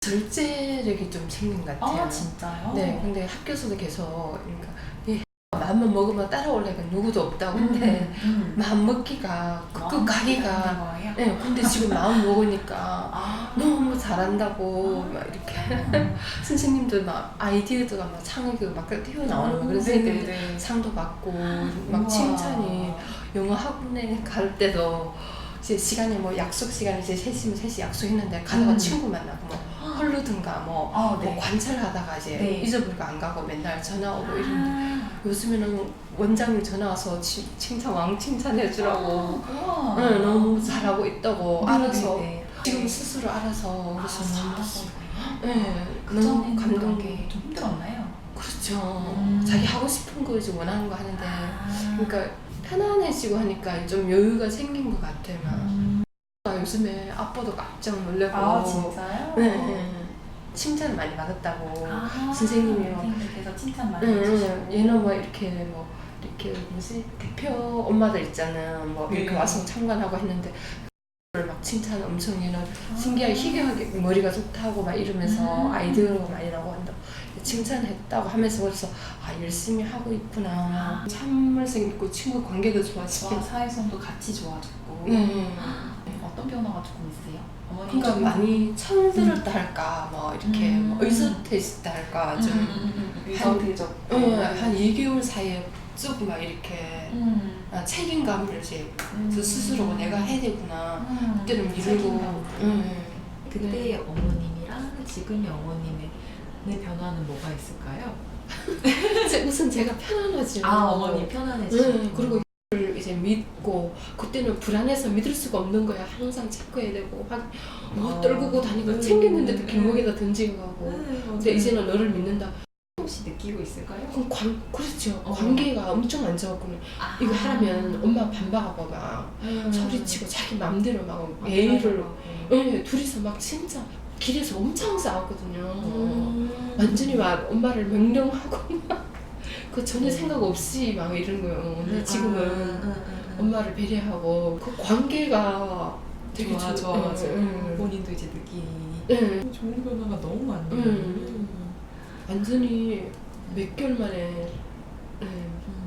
절제력이 좀 생긴 것 같아요. 아 진짜요? 네, 근데 학교에서도 계속 그러니까 이 마음만 먹으면 따라올래가 누구도 없다고 근데 음. 마음 먹기가 끄끄 가기가 거예요? 네, 근데 지금 마음 먹으니까 아 너무 잘한다고 막 이렇게 음. 선생님들 막 아이디어가 막 창의가 막 튀어나오는 네, 애들이 네. 상도 받고 우와. 막 칭찬이 영어 학원에 갈 때도 이제 시간이 뭐 약속 시간이 이제 3시면 3시 약속했는데 가다가 음. 친구 만나고 뭐 헐르든가 뭐, 아, 뭐 네. 관찰하다가 이제 네. 잊어버리고 안 가고 맨날 전화 오고 이러는데 아, 요즘에는 원장님 전화 와서 치- 칭찬 왕 칭찬해 주라고 우와. 응, 너무 잘하고 있다고 네, 알아서 네, 네. 지금 스스로 알아서 아, 그래서 잘하고 네, 그 너무 전에는 그런 감동 게좀 힘들었나요? 그렇죠 음. 자기 하고 싶은 거 이제 원하는 거 하는데 아. 그러니까 편안해지고 하니까 좀 여유가 생긴 것 같아요 막. 음. 아, 요즘에 아빠도 깜짝 놀래고 아 진짜요? 네, 네. 칭찬 많이 받았다고 아, 선생님이요. 선생님께서 칭찬 많이 응, 해주시고 응. 얘는 뭐 이렇게 뭐 이렇게 뭐지 대표 엄마들 있잖아 뭐 이렇게 네. 와서 참관하고 했는데 막 칭찬 엄청 아. 신기하게 희귀하게 머리가 좋다고 막 이러면서 음. 아이디어가 많이 나고 한다 칭찬했다고 하면서 그래서 아 열심히 하고 아. 있구나 참을성 있고 친구 관계도 좋아지고 와, 사회성도 같이 좋아졌고 네. 어떤 변화가 조금? 어머니 그러니까 좀- 많이 천들었다 할까 뭐 이렇게 음. 뭐 의젓해졌다 할까 음, 좀 음, 음, 음. 의젓해졌고 응, 한 2개월 사이에 쭉막 이렇게 음. 아, 책임감을 이제 음. 저 스스로 내가 해야 되구나 음. 그때는 미루고 책임감. 응. 그때 어머님이랑 지금의 어머님의 변화는 뭐가 있을까요? 제- 우선 제가 편안하죠 아 어머니 편안해지셨 응, 그리고 이걸 이제 믿고 그때는 불안해서 믿을 수가 없는 거야 항상 체크해야 되고 막 뭐 어. 떨구고 다니고 음. 챙겼는데도 길목에다 던지고 가고 근데 이제는 너를 믿는다 혹시 느끼고 있을까요? 그럼 관, 그렇죠 어. 관계가 엄청 안 좋았구나 아. 이거 하라면 엄마 반박하고 막 음. 소리치고 자기 맘대로 막 아, 예의를 맞아요. 네, 둘이서 막 진짜 길에서 엄청 싸웠거든요. 음. 완전히 막 엄마를 명령하고 막 그 전혀 음. 생각 없이 막 이런 거예요. 근데 지금은 음, 음, 음, 음. 엄마를 배려하고 그 관계가 되게 좋아 좋- 좋아 맞아. 응, 응. 본인도 이제 느끼니 응. 좋은 변화가 너무 많네요. 음. 완전히 몇 개월 만에 응, 음.